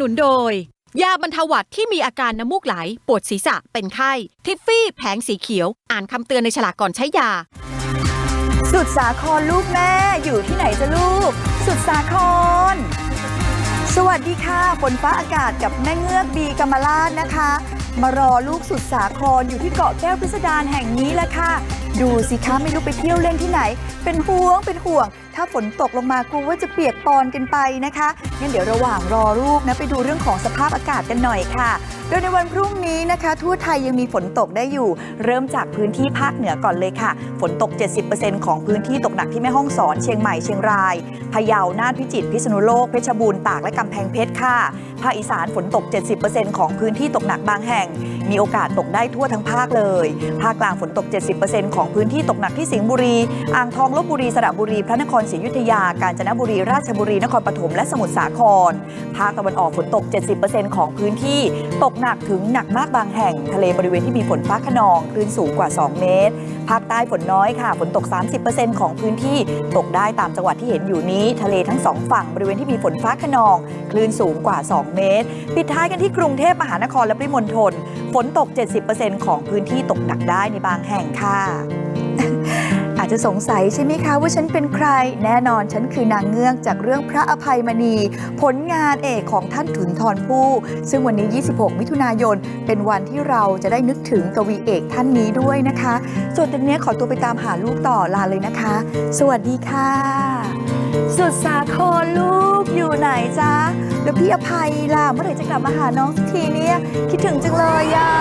นุนโดย ยาบรรเทาหวัดที่มีอาการน้ำมูกไหล ปวดศีรษะเป็นไข้ ทิฟฟี่แผงสีเขียว อ่านคำเตือนในฉลากก่อนใช้ยา สุดสาครลูกแม่อยู่ที่ไหนจะลูก สุดสาคร สวัสดีค่ะฝนฟ้าอากาศกับแม่เงือกบีกำมลาดนะคะ มารอลูกสุดสาครอยู่ที่เกาะแก้วพิสดารแห่งนี้แหละค่ะ ดูสิคะไม่รู้ไปเที่ยวเล่นที่ไหน เป็นห่วงเป็นห่วง ถ้าฝนตกลงมากลัวว่าจะเปียกปอนกันไปนะคะงั้นเดี๋ยวระหว่างรอลูกนะไปดูเรื่องของสภาพอากาศกันหน่อยค่ะ โดยในวันพรุ่งนี้นะคะ ทั่วไทยยังมีฝนตกได้อยู่ เริ่มจากพื้นที่ภาคเหนือก่อนเลยค่ะ ฝนตก 70%ของพื้นที่ตกหนักที่แม่ฮ่องสอนเชียงใหม่เชียงรายพะเยาน่านพิจิตรพิษณุโลกเพชรบูรณ์ตากและกำแพงเพชรค่ะภาคอีสานฝนตก 70%ของพื้นที่ตกหนักบางแห่ง มีโอกาสตกได้ทั่วทั้งภาคเลย ภาคกลางฝนตก 70%ของพื้นที่ตกหนักที่สิงห์บุรี อ่างทองลบบุรีสระบุรี พระนครศรีอยุธยา กาญจนบุรี ราชบุรี นครปฐม และสมุทรสาคร ภาคตะวันออกฝนตก 70%ของพื้นที่ ตกหนักถึงหนักมากบางแห่ง ทะเลบริเวณที่มีฝนฟ้าขนอง คลื่นสูงกว่า 2 เมตร ภาคใต้ฝนน้อยค่ะ ฝนตก 30%ของพื้นที่ ตกได้ตามจังหวัดที่เห็นอยู่นี้ ทะเลทั้งสองฝั่ง บริเวณที่มีฝนฟ้าขนอง คลื่นสูงกว่า 2 เมตร ปิดท้ายกันที่กรุงเทพมหานครและปริมณฑลฝนตก 70%ของพื้นที่ตกหนักได้ในบางแห่งค่ะ อาจจะสงสัยใช่ไหมคะว่าฉันเป็นใคร แน่นอนฉันคือนางเงือกจากเรื่องพระอภัยมณี ผลงานเอกของท่านถุนทรภู่ซึ่งวันนี้ 26 มิถุนายน เป็นวันที่เราจะได้นึกถึงกวีเอกท่านนี้ด้วยนะคะ ส่วนตอนนี้ขอตัวไปตามหาลูกต่อลาเลยนะคะ สวัสดีค่ะ สุดสาครลูกอยู่ไหนจ๊ะ แล้วพี่อภัยล่ะ เมื่อไหร่จะกลับมาหาน้องสักทีเนี่ย คิดถึงจังเลยอะ